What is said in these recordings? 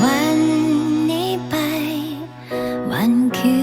วันนี้ไป วันคื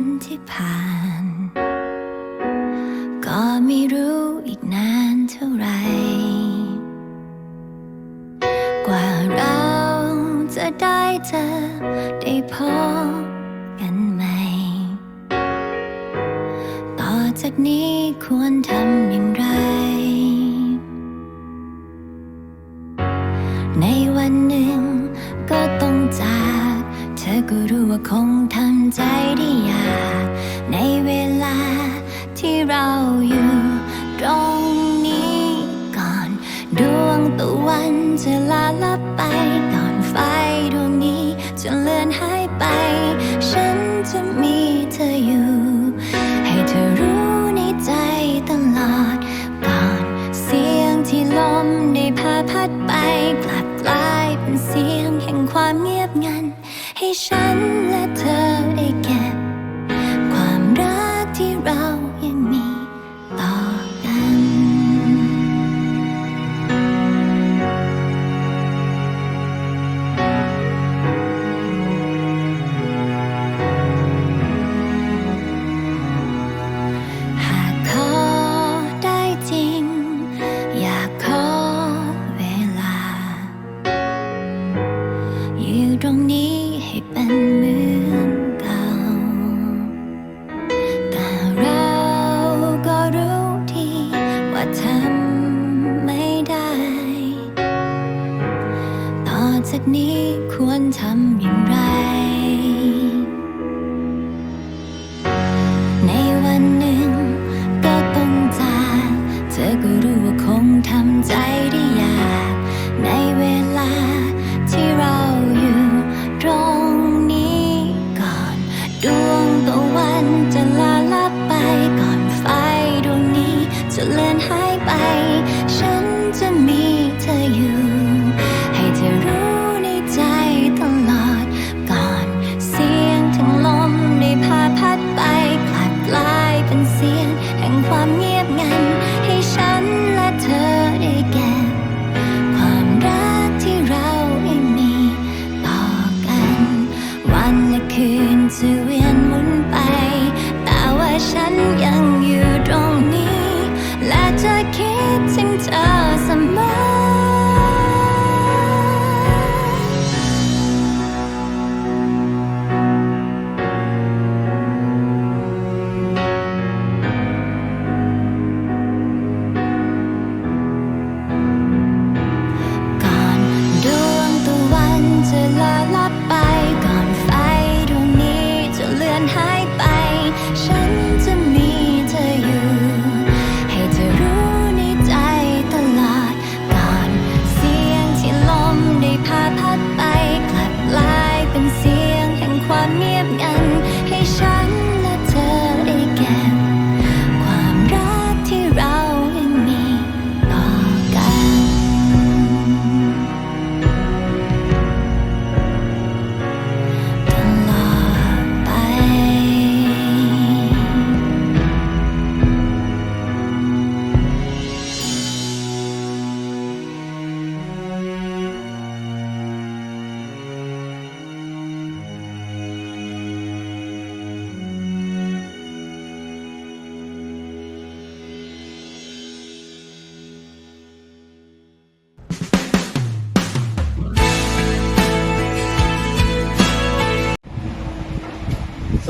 นที่ผ่าน ก็ไม่รู้อีกนานเท่าไร กว่าเราจะได้เจอได้พบกันใหม่ ต่อจากนี้ควรทำอย่างไร ในวันหนึ่ง ก็รู้ว่าคงทำใจได้ยากในเวลาที่เราอยู่ตรงนี้ก่อน ดวงตะวันจะลาลับไปตอนไฟดวงนี้จะเลือนหายไป ฉันจะมี ฉัน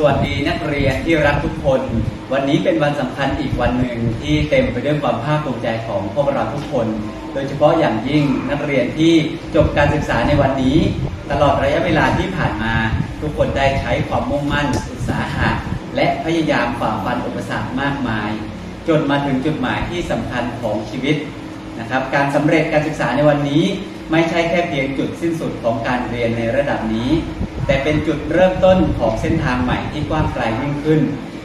วัสดีนักเรียนที่รักทุกคน วันนี้เป็นวันสำคัญอีกวันหนึ่งที่เต็มไปด้วยความภาคภูมิใจของพวกเราทุกคน โดยเฉพาะอย่างยิ่งนักเรียนที่จบการศึกษาในวันนี้ ตลอดระยะเวลาที่ผ่านมา ทุกคนได้ใช้ความมุ่งมั่นอุตสาหะและพยายามฝ่าฟันอุปสรรคมากมาย จนมาถึงจุดหมายที่สำคัญของชีวิตนะครับ การสำเร็จการศึกษาในวันนี้ ไม่ใช่แค่เพียงจุดสิ้นสุดของการเรียนในระดับนี้ แต่เป็นจุดเริ่มต้นของเส้นทางใหม่ที่กว้างไกลยิ่งขึ้น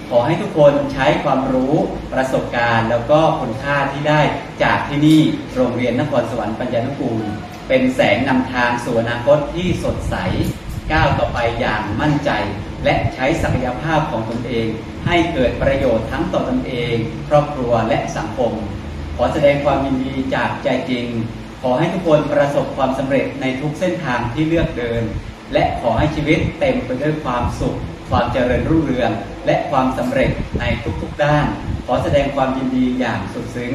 ขอให้ทุกคนใช้ความรู้ประสบการณ์ แล้วก็คุณค่าที่ได้จากที่นี่โรงเรียนนครสวรรค์ปัญญานุกูล เป็นแสงนำทางสู่อนาคตที่สดใสก้าวต่อไปอย่างมั่นใจ และใช้ศักยภาพของตนเอง ให้เกิดประโยชน์ทั้งต่อตนเอง ครอบครัวและสังคม ขอแสดงความยินดีจากใจจริง อให้ทุกคนประสบความสำเร็จในทุกเส้นทางที่เลือกเดิน และขอให้ชีวิตเต็มไปด้วยความสุข ความเจริญรุ่งเรือง และความสำเร็จในทุกๆด้าน ขอแสดงความยินดีอย่างสุดซึ้ง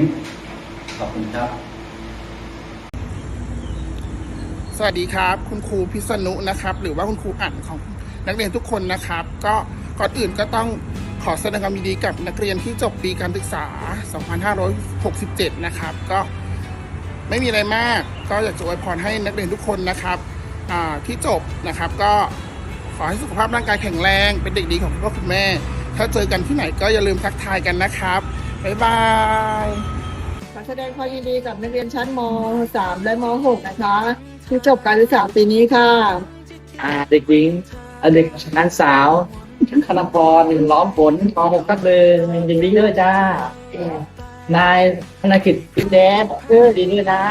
ขอบคุณครับ สวัสดีครับ คุณครูพิษณุนะครับ หรือว่าคุณครูอ่านของนักเรียนทุกคนนะครับ ก็ก่อนอื่นก็ต้องขอแสดงความยินดีกับนักเรียนที่จบปีการศึกษา 2567 นะครับ ก็ ไม่มีอะไรมาก ก็อยากจะอวยพรให้นักเรียนทุกคนนะครับอ่าที่จบนะครับก็ขอให้สุขภาพร่างกายแข็งแรง เป็นเด็กดีของคุณพ่อคุณแม่ ถ้าเจอกันที่ไหนก็อย่าลืมทักทายกันนะครับบ๊ายบายขอแสดงความยินดีกับนักเรียนชั้นม .3 และม .6 นะคะที่จบการศึกษาปีนี้ค่ะอ่าเด็กหญิงอ่าเด็กนางสาวคณพรล้อมฝนมหกทับหนึ่งยินดีด้วยจ้า นายธนกิจพิเดชเออดีด้วยนะ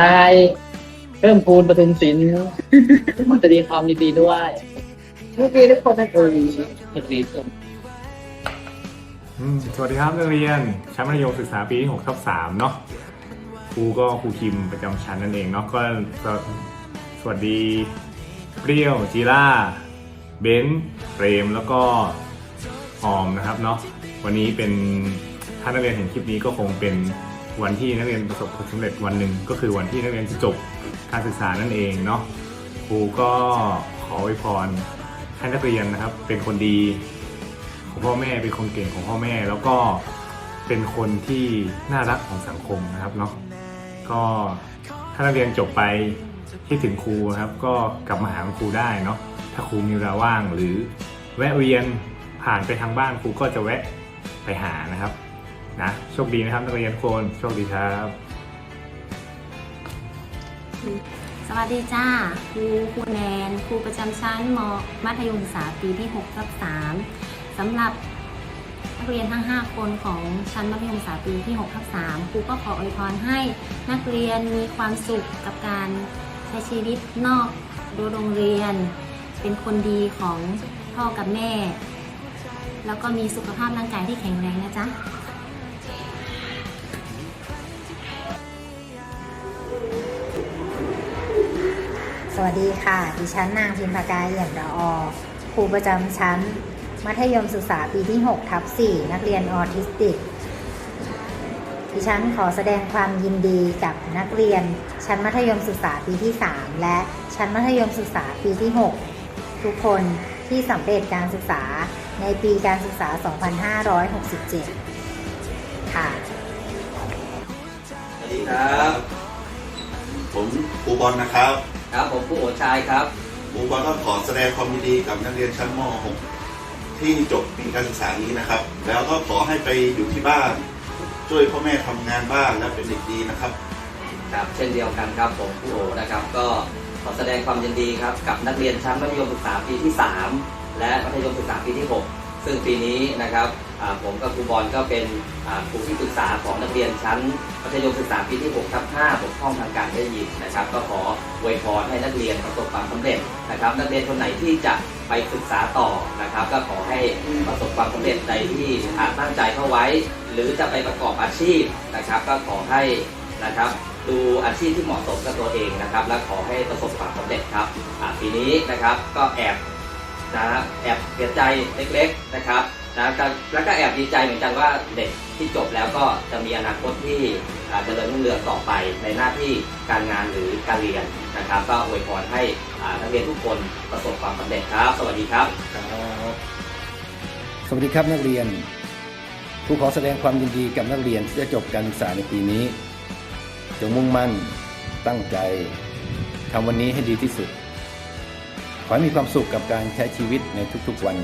นายเพิ่มพูนประทุมศิลป์มันจะดีความยินดีด้วยเมื่อกี้ทุกคนนะเออยินดีด้วยอืมสวัสดีครับนักเรียนชั้นมัธยมศึกษาปีที่6ทับ3เนาะครูก็ครูคิมประจำชั้นนั่นเองเนาะก็สวัสดีเปรี้ยวจีร่าเบนเปรมแล้วก็ออมนะครับเนาะวันนี้เป็น ถ้านักเรียนเห็นคลิปนี้ก็คงเป็นวันที่นักเรียนประสบผลสำเร็จวันหนึ่งก็คือวันที่นักเรียนจะจบการศึกษานั่นเองเนาะครูก็ขออวยพรให้นักเรียนนะครับ เป็นคนดีของพ่อแม่เป็นคนเก่งของพ่อแม่ แล้วก็เป็นคนที่น่ารักของสังคมนะครับเนาะก็ถ้านักเรียนจบไปคิดถึงครูครับ ก็กลับมาหาครูได้เนาะถ้าครูมีเวลาว่างหรือแวะเวียนผ่านไปทางบ้านครูก็จะแวะไปหานะครับ นะโชคดีนะครับนักเรียนทุกคนโชคดีครับสวัสดีจ้าครูครูแนนครูประจำชั้นมมัธยมศึกษาปีที่6ทับ3สำหรับนักเรียนทั้ง 5 คนของชั้นมัธยมศึกษาปีที่6ทับ3ครูก็ขออวยพรให้นักเรียนมีความสุขกับการใช้ชีวิตนอกรั้วโรงเรียน เป็นคนดีของพ่อกับแม่ แล้วก็มีสุขภาพร่างกายที่แข็งแรงนะจ๊ะ สวัสดีค่ะ ดิฉันนางพิมพากาเอี่ยมดออครูประจำชั้น มัธยมศึกษาปีที่ 6 ทับ 4 นักเรียนออทิสติก ดิฉันขอแสดงความยินดีกับนักเรียน ชั้นมัธยมศึกษาปีที่ 3 และชั้นมัธยมศึกษาปีที่ 6 ทุกคนที่สำเร็จการศึกษาในปีการศึกษา 2567 ค่ะ สวัสดีครับ ผมครูบอลนะครับ ครับผมผู้โอชายครับครูบอลก็ขอแสดงความยินดีกับนักเรียนชั้นม .6 ที่จบปีการศึกษานี้นะครับ แล้วก็ขอให้ไปอยู่ที่บ้าน ช่วยพ่อแม่ทำงานบ้านและเป็นเด็กดีนะครับ ครับเช่นเดียวกันครับผมผู้โอนะครับ ก็ขอแสดงความยินดีครับกับนักเรียนชั้นมัธยมศึกษาปีที่ 3 และมัธยมศึกษาปีที่ 6 ซึ่งปีนี้นะครับอ่า ผมกับครูบอลก็เป็นครูที่ปรึกษาของนักเรียนชั้นมัธยมศึกษาปีที่6ทับ5บกพร่องทางการได้ยินนะครับ ก็ขออวยพรให้นักเรียนประสบความสำเร็จนะครับ นักเรียนคนไหนที่จะไปศึกษาต่อนะครับ ก็ขอให้ประสบความสำเร็จในที่อาจตั้งใจเข้าไว้ หรือจะไปประกอบอาชีพนะครับ ก็ขอให้นะครับดูอาชีพที่เหมาะสมกับตัวเองนะครับ และขอให้ประสบความสำเร็จครับปีนี้นะครับก็แอบนะครับแอบเสียใจเล็กๆนะครับ นะแล้วก็แอบดีใจเหมือนกันว่าเด็กที่จบแล้วก็จะมีอนาคตที่อ่าเจริญรุ่งเรืองต่อไปในหน้าที่การงานหรือการเรียนนะครับ ก็อวยพรให้นักเรียนทุกคนประสบความสำเร็จครับ สวัสดีครับสวัสดีครับนักเรียนครูขอแสดงความยินดีกับนักเรียนที่จะจบการศึกษาในปีนี้ จงมุ่งมั่น ตั้งใจทำวันนี้ให้ดีที่สุด ขอให้มีความสุขกับการใช้ชีวิตในทุกๆวัน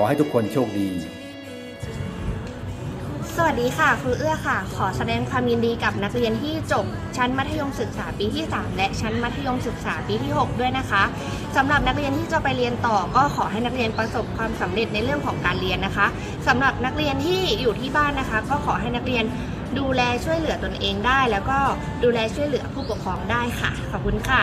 ขอให้ทุกคนโชคดี สวัสดีค่ะครูเอื้อค่ะ ขอแสดงความยินดีกับนักเรียนที่จบชั้นมัธยมศึกษาปีที่ 3 และชั้นมัธยมศึกษาปีที่ 6 ด้วยนะคะสำหรับนักเรียนที่จะไปเรียนต่อก็ขอให้นักเรียนประสบความสำเร็จในเรื่องของการเรียนนะคะสำหรับนักเรียนที่อยู่ที่บ้านนะคะ ก็ขอให้นักเรียนดูแลช่วยเหลือตนเองได้ แล้วก็ดูแลช่วยเหลือผู้ปกครองได้ค่ะ ขอบคุณค่ะ